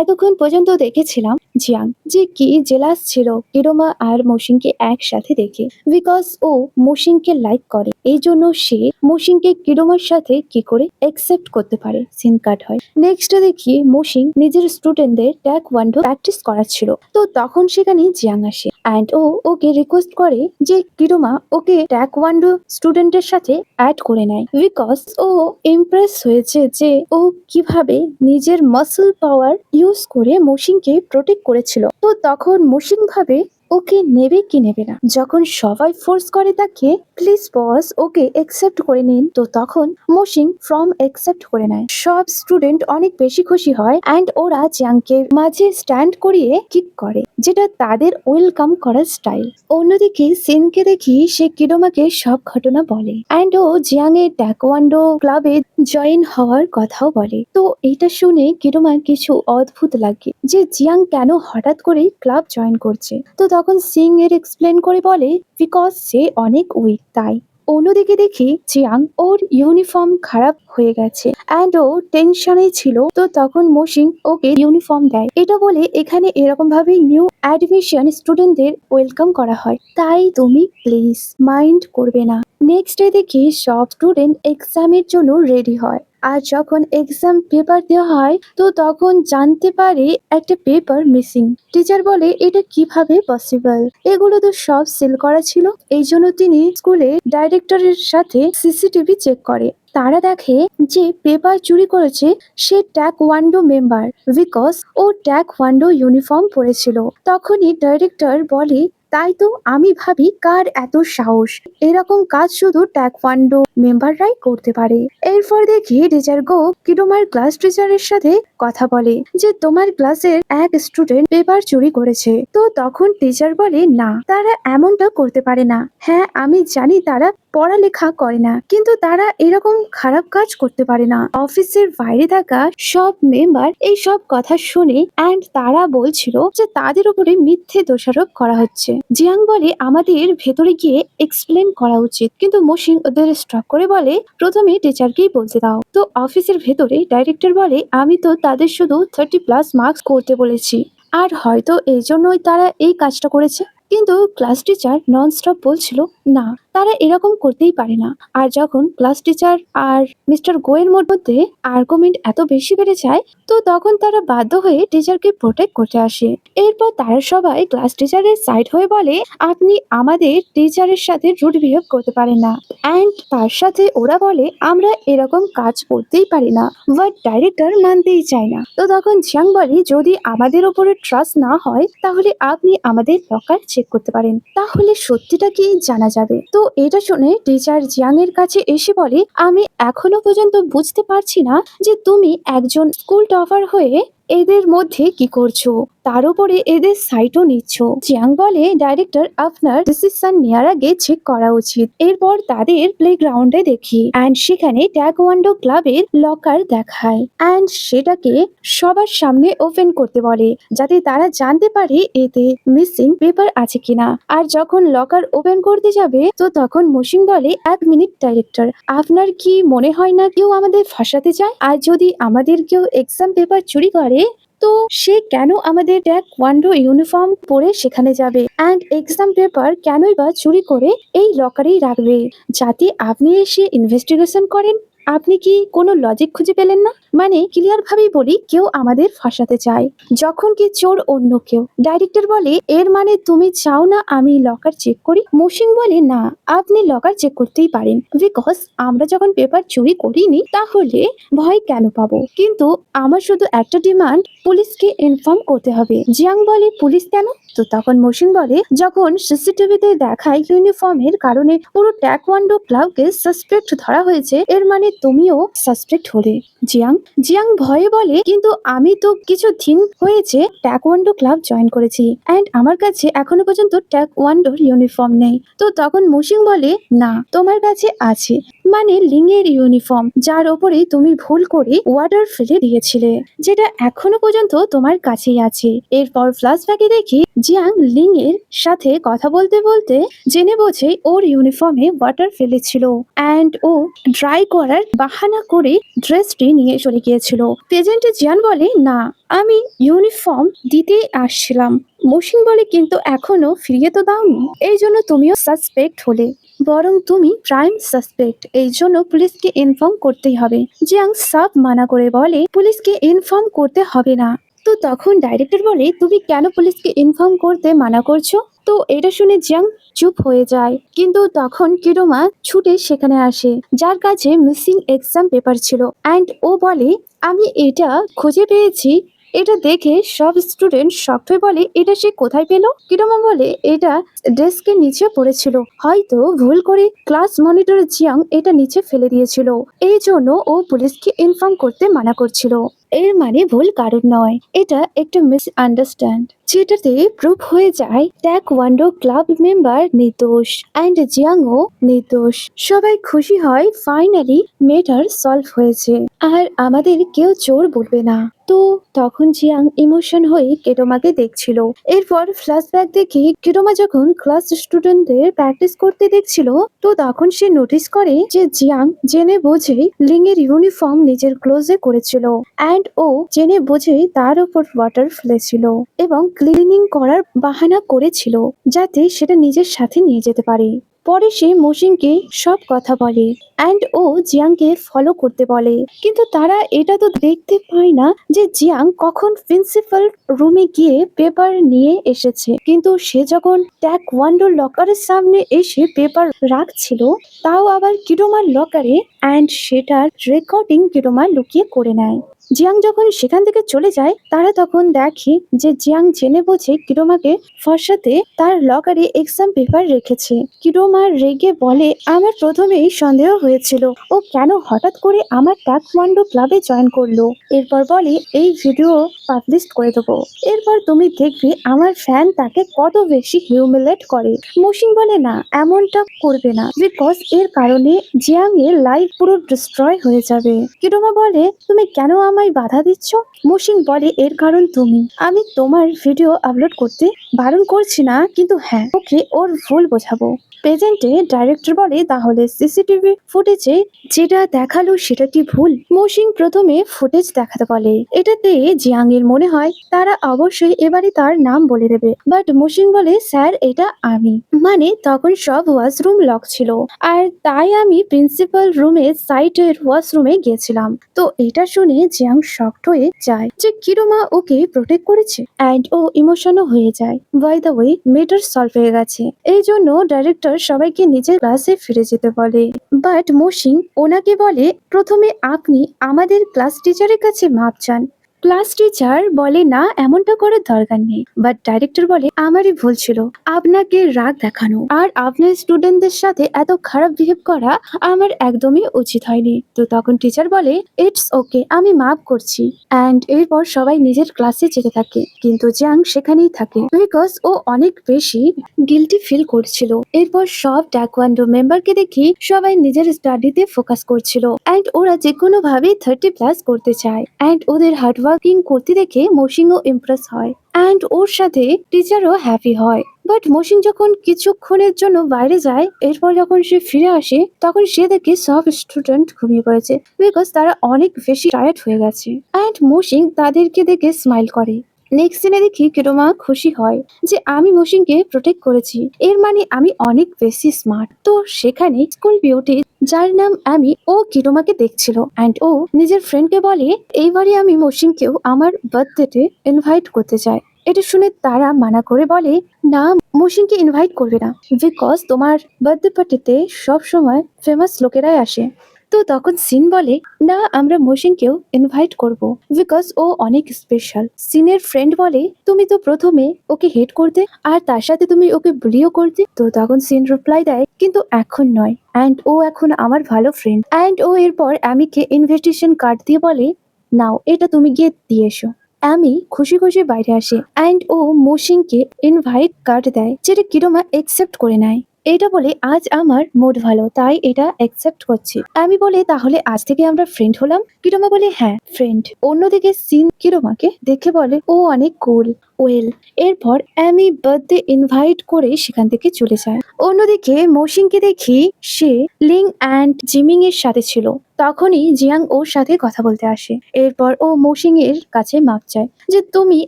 এতক্ষণ পর্যন্ত দেখেছিলাম জিয়াং যে কি জেলাস ছিল ইরোমা আর মৌসিংকে একসাথে দেখে। বিকজ ও মৌসিংকে লাইক করে, এই জন্য সে মৌসিংকে কিরোমার সাথে কি করে একসেপ্ট করতে পারে সিন কাট হয়। নেক্সট দেখি মৌসিং নিজের স্টুডেন্টদের ট্যাক ওয়ান্ডো প্র্যাকটিস করাচ্ছিল। তো তখন সেখানে জিয়াং আসে। অ্যান্ড ও ওকে রিকোয়েস্ট করে যে কিরোমা ওকে ট্যাক ওয়ান্ডো স্টুডেন্টের সাথে অ্যাড করে নেয়। বিকজ ও ইমপ্রেস হয়েছে যে ও কীভাবে নিজের মাসল পাওয়ার ইউজ করে মৌসিংকে প্রোটেক্ট করেছিল। তো তখন মৌসিং ভাবে ওকে নেবে কি নেবে না। যখন সবাই ফোর্স করে তাকে প্লিজ বস ওকে একসেপ্ট করে নিন। তো তখন মোশিং ফ্রম একসেপ্ট করে নেয়। সব স্টুডেন্ট অনেক বেশি খুশি হয় অ্যান্ড ওরা জিয়াংকে মাঝে স্ট্যান্ড করিয়ে কিক করে, যেটা তাদের ওয়েলকাম করার স্টাইল অন্যদিকে সিনকে দেখি সে কিডোমাকে সব ঘটনা বলে। অ্যান্ড ও জিয়াং এর ট্যাকওয়ান্ডো ক্লাবে জয়েন হওয়ার কথাও বলে। তো এটা শুনে কিরোমার কিছু অদ্ভুত লাগে যে জিয়াং কেন হঠাৎ করে ক্লাব জয়েন করছে? তো তখন সিং এর এক্সপ্লেন করে বলে, বিকজ সে অনেক উইক তাই। অন্যদিকে দেখি জিয়াং ওর ইউনিফর্ম খারাপ হয়ে গেছে অ্যান্ড ও টেনশনে ছিল। তো তখন মোশিং ওকে ইউনিফর্ম দেয়। এটা বলে এখানে এরকম ভাবে নিউ অ্যাডমিশন স্টুডেন্টদের ওয়েলকাম করা হয়। তাই তুমি প্লিজ মাইন্ড করবে না। নেক্সট ডে দেখি সব স্টুডেন্ট এক্সামের জন্য রেডি হয়। আর যখন এক্সাম পেপার দেওয়া হয়, তো তখন জানতে পারে একটা পেপার মিসিং টিচার বলে, এটা কীভাবে পসিবল এগুলো তো সব সিল করা ছিল। এই জন্য তিনি স্কুলে ডাইরেক্টরের সাথে সিসিটিভি চেক করে। তারা দেখে যে পেপার চুরি করেছে সে ট্যাক ওয়ান্ডো মেম্বার বিকজ ও ট্যাক ওয়ান্ডো ইউনিফর্ম পরেছিল। তখনই ডাইরেক্টর বলে তাই তো আমি ভাবি কার এত সাহস? এরকম কাজ শুধু ট্যাকওয়ান্ডো মেম্বাররাই করতে পারে। এরপর দেখি টিচার গো কিডোমার ক্লাস টিচারের সাথে কথা বলে যে তোমার ক্লাসের এক স্টুডেন্ট পেপার চুরি করেছে। তো তখন টিচার বলে, না, তারা এমনটা করতে পারে না। হ্যাঁ আমি জানি তারা পড়ালেখা করে না, কিন্তু তারা এরকম খারাপ কাজ করতে পারে না। অফিসের বাইরে থাকা সব মেম্বার এই সব কথা শুনে অ্যান্ড তারা বলছিল যে তাদের উপরে মিথ্যে দোষারোপ করা হচ্ছে। জিয়াং বলে, আমাদের ভেতরে গিয়ে এক্সপ্লেন করা উচিত। কিন্তু মসিং ওদের স্টপ করে বলে, প্রথমে টিচারকেই বলতে দাও। তো অফিসের ভেতরে ডাইরেক্টর বলে, আমি তো তাদের শুধু থার্টি প্লাস মার্কস করতে বলেছি। আর হয়তো এই জন্যই তারা এই কাজটা করেছে? কিন্তু ক্লাস টিচার নন স্টপ বলছিল, না, তারা এরকম করতেই পারে না। আর যখন ক্লাস টিচার আর মিস্টার গোয়ের মধ্যে আর্গুমেন্ট এত বেশি বেড়ে যায় তো তখন তারা বাধ্য হয়ে টিচারকে প্রোটেক্ট করতে আসে। এরপর তারা সবাই ক্লাস টিচারের সাইড হয়ে বলে, আপনি আমাদের টিচারের সাথে রুড বিহেভ করতে পারেন না। অ্যান্ড তার সাথে ওরা বলে, আমরা এরকম কাজ করতেই পারি না। বাট ডাইরেক্টর মানতেই চায় না। তো তখন জিয়াং বলে, যদি আমাদের উপরে ট্রাস্ট না হয়, তাহলে আপনি আমাদের লকার চেক করতে পারেন। তাহলে সত্যিটা কি জানা যাবে? তো এটা শুনে টিচার জিয়াং এর কাছে এসে বলে, আমি এখনও পর্যন্ত বুঝতে পারছি না যে তুমি একজন স্কুল টপার হয়ে এদের মধ্যে কি করছ? তার উপরে এদের সাইটও নিচ্ছ। জিয়াং বলে ডাইরেক্টর আপনার ডিসিশন নেওয়ার আগে চেক করা উচিত। এরপর তাদের প্লে গ্রাউন্ডে দেখি। অ্যান্ড সেখানে ট্যাকওয়ান্ডো ক্লাবের লকার দেখায়। অ্যান্ড সেটাকে সবার সামনে ওপেন করতে বলে, যাতে তারা জানতে পারে এতে মিসিং পেপার আছে কিনা। আর যখন লকার ওপেন করতে যাবে, তো তখন মসিন বলে, এক মিনিট ডাইরেক্টর আপনার কি মনে হয় না কেউ আমাদের ফাঁসাতে চায়? আর যদি আমাদের কেউ এক্সাম পেপার চুরি করে তো সে কেন আমাদের ট্যাক ওয়ান্ডো ইউনিফর্ম পরে সেখানে যাবে? অ্যান্ড এক্সাম পেপার কেনই বা চুরি করে এই লকারেই রাখবে? যাতে আপনি এসে ইনভেস্টিগেশন করেন আপনি কি কোনো লজিক খুঁজে পেলেন না? মানে ক্লিয়ার ভাবেই বলি, কেউ আমাদের ফাঁসাতে চায়। যখন কি চোর অন্য কেউ। ডাইরেক্টর বলে, এর মানে তুমি চাও না আমি লকার চেক করি? মসিং বলে, না, আপনি লকার চেক করতেই পারেন। বিকজ আমরা যখন পেপার চুরি করিনি, তাহলে ভয় কেন পাবো? কিন্তু আমার শুধু একটা ডিমান্ড পুলিশকে ইনফর্ম করতে হবে। জিয়াং বলে, পুলিশ কেন? তো তখন মসিং বলে, যখন সিসিটিভিতে দেখায় ইউনিফর্মের কারণে পুরো ট্যাকওয়ান্ডো ক্লাবকে সাসপেক্ট ধরা হয়েছে, এর মানে তুমিও সাসপেক্ট হলে। জিয়াং জিয়াং ভয়ে বলে, কিন্তু আমি তো কিছু দিন হয়েছে ট্যাক ওয়ান্ডো ক্লাব জয়েন করেছি। অ্যান্ড আমার কাছে এখনও পর্যন্ত ট্যাক ট্যাকওয়ান্ডোর ইউনিফর্ম নেই। তো তখন মুসিং বলে, না, তোমার কাছে আছে। মানে লিংয়ের ইউনিফর্ম, যার ওপরে তুমি ভুল করে ওয়াটার ফেলে দিয়েছিলে, যেটা এখনও পর্যন্ত তোমার কাছেই আছে। এরপর ফ্ল্যাশব্যাকে দেখি জিয়াং লিং এর সাথে কথা বলতে বলতে জেনে বোঝে ওর ইউনিফর্মে ওয়াটার ফেলেছিল অ্যান্ড ও ড্রাই করার বাহানা করে ড্রেসটি নিয়ে চলে গিয়েছিল। প্রেজেন্টে জিয়ান বলে, না, আমি ইউনিফর্ম দিতেই আসছিলাম। মসিন বলে, কিন্তু এখনও ফিরিয়ে তো দাওনি। এই জন্য তুমিও সাসপেক্ট হলে। বরং তুমি প্রাইম সাসপেক্ট এই জন্য পুলিশকে ইনফর্ম করতেই হবে। জিয়াং সাব মানা করে বলে, পুলিশকে ইনফর্ম করতে হবে না। তো তখন ডাইরেক্টর বলে, তুমি কেন পুলিশকে ইনফর্ম করতে মানা করছ? তো এটা শুনে জিয়াং চুপ হয়ে যায়। কিন্তু তখন কিরোমা ছুটে সেখানে আসে, যার কাছে মিসিং এক্সাম পেপার ছিল। অ্যান্ড ও বলে, আমি এটা খুঁজে পেয়েছি এটা দেখে সব স্টুডেন্ট শক্ত হয়ে বলে, এটা সে কোথায় পেল? কিরমা বলে, এটা ডেস্কের নিচে পড়েছিল। হয়তো ভুল করে ক্লাস মনিটর জিয়াং এটা নিচে ফেলে দিয়েছিল। এই জন্য ও পুলিশকে ইনফর্ম করতে মানা করছিল। এর মানে ভুল কারণ নয়। এটা একটা মিস আন্ডারস্ট্যান্ড যেটাতে প্রুফ হয়ে যায় ট্যাক ওয়ান্ডো ক্লাব মেম্বার নির্দোষ অ্যান্ড জিয়াংও নির্দোষ সবাই খুশি হয় ফাইনালি মেটার সলভ হয়েছে। আর আমাদের কেউ চোর বলবে না। তো তখন জিয়াং ইমোশন হয়ে কেটোমাকে দেখছিল। এরপর ফ্ল্যাশব্যাক দেখে কেটোমা যখন ক্লাস স্টুডেন্টদের প্র্যাকটিস করতে দেখছিল, তো তখন সে নোটিস করে যে জিয়াং জেনে বোঝে লিং এর ইউনিফর্ম নিজের ক্লোজে করেছিল। অ্যান্ড ও জেনে বুঝে তার উপর ওয়াটার ফেলেছিল এবং ক্লিনিং করার বাহানা করেছিল যাতে সেটা নিজের সাথে নিয়ে যেতে পারে। পরে সে মসিনকে সব কথা বলে অ্যান্ড ও জিয়াংকে ফলো করতে বলে। কিন্তু তারা এটা তো দেখতে পায় না যে জিয়াং কখন প্রিন্সিপাল রুমে গিয়ে পেপার নিয়ে এসেছে। কিন্তু সে যখন ট্যাক ওয়ান্ডোর লকারের সামনে এসে পেপার রাখছিল, তাও আবার কিডোমার লকারে অ্যান্ড সেটার রেকর্ডিং কিডোমা লুকিয়ে করে নেয়। জিয়াং যখন সেখান থেকে চলে যায়, তারা তখন দেখে যে জিয়াং জেনে বোঝে কিরোমাকে ফর্সাতে তার লকারে এক্সাম পেপার রেখেছে। কিরোমা রেগে বলে, আমার প্রথমেই সন্দেহ হয়েছিল। ও কেন হঠাৎ করে আমার ট্যাকওয়ান্ডো ক্লাবে জয়েন করল? এরপর বলে, এই ভিডিও পাবলিশ করে দেবো। এরপর তুমি দেখবে আমার ফ্যান তাকে কত বেশি হিউমিলেট করে। মসিন বলে, না, এমনটা করবে না। বিকজ এর কারণে জিয়াং এর লাইফ পুরো ডিস্ট্রয় হয়ে যাবে। কিরোমা বলে, তুমি কেন আমায় বাধা দিচ্ছ? মসিন বলে, এর কারণ তুমি। আমি তোমার ভিডিও আপলোড করতে বারণ করছি না, কিন্তু হ্যাঁ ওকে ওর ভুল বোঝাবো। প্রেজেন্টে ডাইরেক্টর বলে, তাহলে সিসিটিভি ফুটেজে যেটা দেখাল সেটা কি ভুল। মসিং প্রথমে ফুটেজ দেখাতে বলে, এটাতে জিয়াং এর মনে হয় তারা অবশ্যই এবারে তার নাম বলে দেবে। বাট মসিং বলে, স্যার, এটা আমি। মানে তখন সব ওয়াশরুম লক ছিল। আর তাই আমি প্রিন্সিপাল রুমে সাইটের ওয়াশরুমে গিয়েছিলাম। তো এটা শুনে জিয়াং শক্ট হয়ে যায় যে কিরোমা ওকে প্রোটেক্ট করেছে অ্যান্ড ও ইমোশনও হয়ে যায়। By the way matter solve হয়ে গেছে। এই জন্য ডাইরেক্টর সবাইকে নিজের ক্লাসে ফিরে যেতে বলে। বাট মোশিং ওনাকে বলে, প্রথমে আপনি আমাদের ক্লাস টিচারের কাছে মাপ চান। ক্লাস টিচার বলে, না, এমনটা করার দরকার নেই। বাট ডাইরেক্টর বলে, আমারই ভুল ছিল। আপনাকে রাগ দেখানো। আর আপনার স্টুডেন্টদের সাথে এত খারাপ বিহেভ করা আমার একদমই উচিত হয়নি। তো তখন টিচার বলে ইটস ওকে আমি মাফ করছি। অ্যান্ড এরপর সবাই নিজের ক্লাসে যেতে থাকে। কিন্তু জ্যাং সেখানেই থাকে। বিকজ ও অনেক বেশি গিলটি ফিল করছিল। এরপর সব ট্যাকওয়ান্ডো মেম্বারকে দেখি সবাই নিজের স্টাডিতে ফোকাস করছিল। অ্যান্ড ওরা যে কোনো ভাবেই থার্টি প্লাস করতে চায়। অ্যান্ড ওদের হার্ডওয়ার্কিং করতে দেখে মৌসিংও ইমপ্রেস হয় অ্যান্ড ওর সাথে টিচারও হ্যাপি হয়। বাট মসিং যখন কিছুক্ষণের জন্য বাইরে যায়, এরপর যখন সে ফিরে আসে, তখন সে দেখে সব স্টুডেন্ট ঘুমিয়ে পড়েছে বিকজ তারা অনেক বেশি টায়ার্ড হয়ে গেছে। অ্যান্ড মসিং তাদেরকে দেখে স্মাইল করে। নেক্সট দিনে দেখি কিরোমা খুশি হয় যে আমি মসিংকে প্রোটেক্ট করেছি। এর মানে আমি অনেক বেশি স্মার্ট তো সেখানে স্কুল বিউটি যার নাম আমি, ও কিরোমাকে দেখছিল। অ্যান্ড ও নিজের ফ্রেন্ডকে বলে এইবারে আমি মসিংকেও আমার বার্থডেতে ইনভাইট করতে চাই। এটা শুনে তারা মানা করে বলে, না মসিংকে ইনভাইট করবে না। বিকজ তোমার বার্থডে পার্টিতে সব সময় ফেমাস লোকেরাই আসে। তো তখন সিন বলে, না, আমরা মসিনকেও ইনভাইট করব। বিকজ ও অনেক স্পেশাল সিনের ফ্রেন্ড বলে, তুমি তো প্রথমে ওকে হেট করতে আর তার সাথে তুমি ওকে বুলিও করতে। তো তখন সিন রিপ্লাই দেয়, কিন্তু এখন নয়। অ্যান্ড ও এখন আমার ভালো ফ্রেন্ড অ্যান্ড ও এরপর আমিকে ইনভিটেশন কার্ড দিয়ে বলে, নাও, এটা তুমি গিয়ে দিয়ে এসো। আমি খুশি খুশি বাইরে আসে। অ্যান্ড ও মসিংকে ইনভাইট কার্ড দেয়, যেটা কিরোমা একসেপ্ট করে নেয়। এটা বলে আজ আমার মুড ভালো, তাই এটা অ্যাকসেপ্ট করছি। আমি বলে, তাহলে আজ থেকে আমরা ফ্রেন্ড হলাম? কিরমা বলে হ্যাঁ ফ্রেন্ড অন্যদিকে সিন কিরমাকে দেখে বলে, ও অনেক কুল ওয়েল এরপর আমি বার্থডে ইনভাইট করে সেখান থেকে চলে যায়। অন্যদিকে মৌসিংকে দেখি সে লিং অ্যান্ড জিমিং এর সাথে ছিল। তখনই জিয়াং ওর সাথে কথা বলতে আসে। এরপর ও মৌসিং এর কাছে মাপ চায় যে, তুমি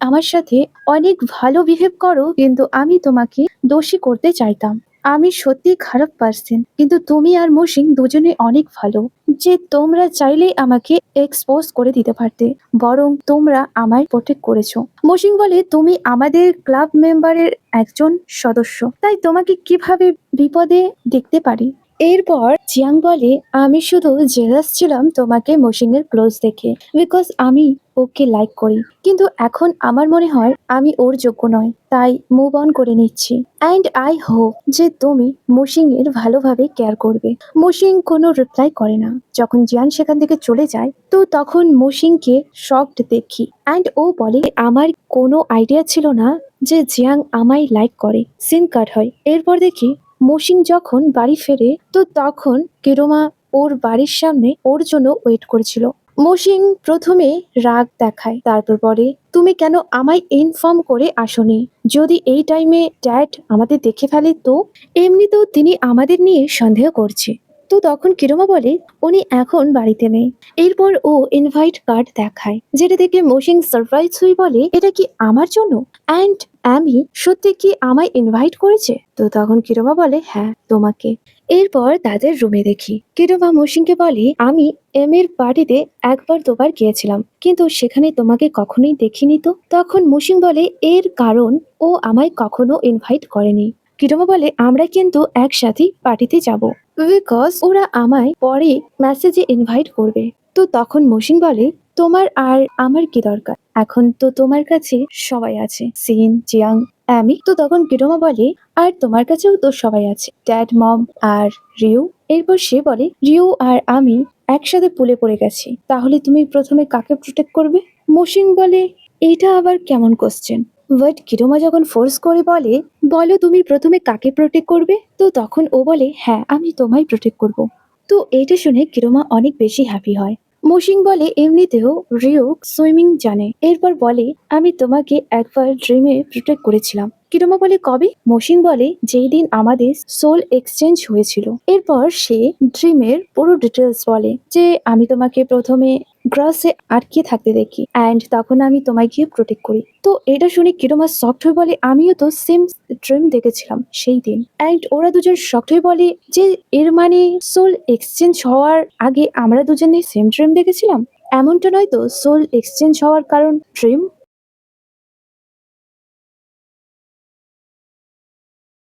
আমার সাথে অনেক ভালো বিহেভ করো, কিন্তু আমি তোমাকে দোষী করতে চাইতাম। আমি সত্যি খারাপ পার্সন কিন্তু তুমি আর মসিং দুজনে অনেক ভালো। যে তোমরা চাইলেই আমাকে এক্সপোজ করে দিতে পারতে, বরং তোমরা আমায় প্রোটেক্ট করেছ। মসিং বলে, তুমি আমাদের ক্লাব মেম্বারের একজন সদস্য, তাই তোমাকে কীভাবে বিপদে দেখতে পারি? এরপর জিয়াং বলে, আমি শুধু জেলাস ছিলাম তোমাকে মৌসিং এর ক্লোজ দেখে বিকজ আমি ওকে লাইক করি। কিন্তু এখন আমার মনে হয় আমি ওর যোগ্য নয়, তাই মুভ অন করে নিচ্ছি। অ্যান্ড আই হোপ যে তুমি মৌসিং এর ভালোভাবে কেয়ার করবে। মৌসিং কোনো রিপ্লাই করে না। যখন জিয়ান সেখান থেকে চলে যায়, তো তখন মৌসিংকে শকড দেখি। অ্যান্ড ও বলে, আমার কোনো আইডিয়া ছিল না যে জিয়াং আমায় লাইক করে। সিন কাট হয়। এরপর দেখি মৌসিং যখন বাড়ি ফেরে, তো তখন কেরোমা ওর বাড়ির সামনে ওর জন্য ওয়েট করেছিল। মসিং প্রথমে রাগ দেখায়, তারপর পরে তুমি কেন আমায় ইনফর্ম করে আসনি? যদি এই টাইমে ড্যাড আমাদের দেখে ফেলে তো? এমনিতেও তিনি আমাদের নিয়ে সন্দেহ করছে। তো তখন কিরমা বলে, উনি এখন বাড়িতে নেই। এরপর ও ইনভাইট কার্ড দেখায়, যেটা দেখে মৌসিং সারপ্রাইজ হয়ে বলে, এটা কি আমার জন্য? অ্যান্ড আমি সত্যি কি আমায় ইনভাইট করেছে? তো তখন কিরমা বলে হ্যাঁ তোমাকে। এরপর তাদের রুমে দেখি, কিরমা মৌসিংকে বলে, আমি এম এর পার্টিতে একবার দুবার গিয়েছিলাম, কিন্তু সেখানে তোমাকে কখনোই দেখিনি তো? তখন মুসিং বলে, এর কারণ ও আমায় কখনো ইনভাইট করেনি। কিরমা বলে, আমরা কিন্তু একসাথেই পার্টিতে যাব। বিকজ ওরা আমায় পরে মেসেজে ইনভাইট করবে। তো তখন মসিন বলে, তোমার আর আমার কি দরকার? এখন তো তোমার কাছে সবাই আছে। Xin, Jiang, Amy. তো তখন কিরমা বলে, আর তোমার কাছেও তো সবাই আছে। ড্যাড, মম আর রিউ। এরপর সে বলে, রিউ আর আমি একসাথে পুলে পড়ে গেছি। তাহলে তুমি প্রথমে কাকে প্রোটেক্ট করবে? মসিন বলে, এটা আবার কেমন কোশ্চেন বাট কিরমা যখন ফোর্স করে বলে, বলো তুমি প্রথমে কাকে প্রোটেক্ট করবে? তো তখন ও বলে হ্যাঁ আমি তোমায় প্রোটেক্ট করব। তো এটা শুনে কিরমা অনেক বেশি হ্যাপি হয়। মসিং বলে, এমনিতেও রিওক সুইমিং জানে। এরপর বলে, আমি তোমাকে একবার ড্রিমে প্রোটেক্ট করেছিলাম। কিরমা বলে, কবে? মসিং বলে, যেই দিন আমাদের সোল এক্সচেঞ্জ হয়েছিল। এরপর সে ড্রিমের পুরো ডিটেলস বলে যে, আমি তোমাকে প্রথমে গ্রাসে আটকে থাকতে দেখি। অ্যান্ড তখন আমি তোমায় গিয়ে প্রোটেক্ট করি। তো এটা শুনে কিরমা শক্ট হয়ে বলে, আমিও তো সেম ড্রিম দেখেছিলাম সেই দিন। অ্যান্ড ওরা দুজন শক্ট হয়ে বলে যে, এর মানে সোল এক্সচেঞ্জ হওয়ার আগে আমরা দুজনে সেম ড্রিম দেখেছিলাম? এমনটা নয় তো সোল এক্সচেঞ্জ হওয়ার কারণ ড্রিম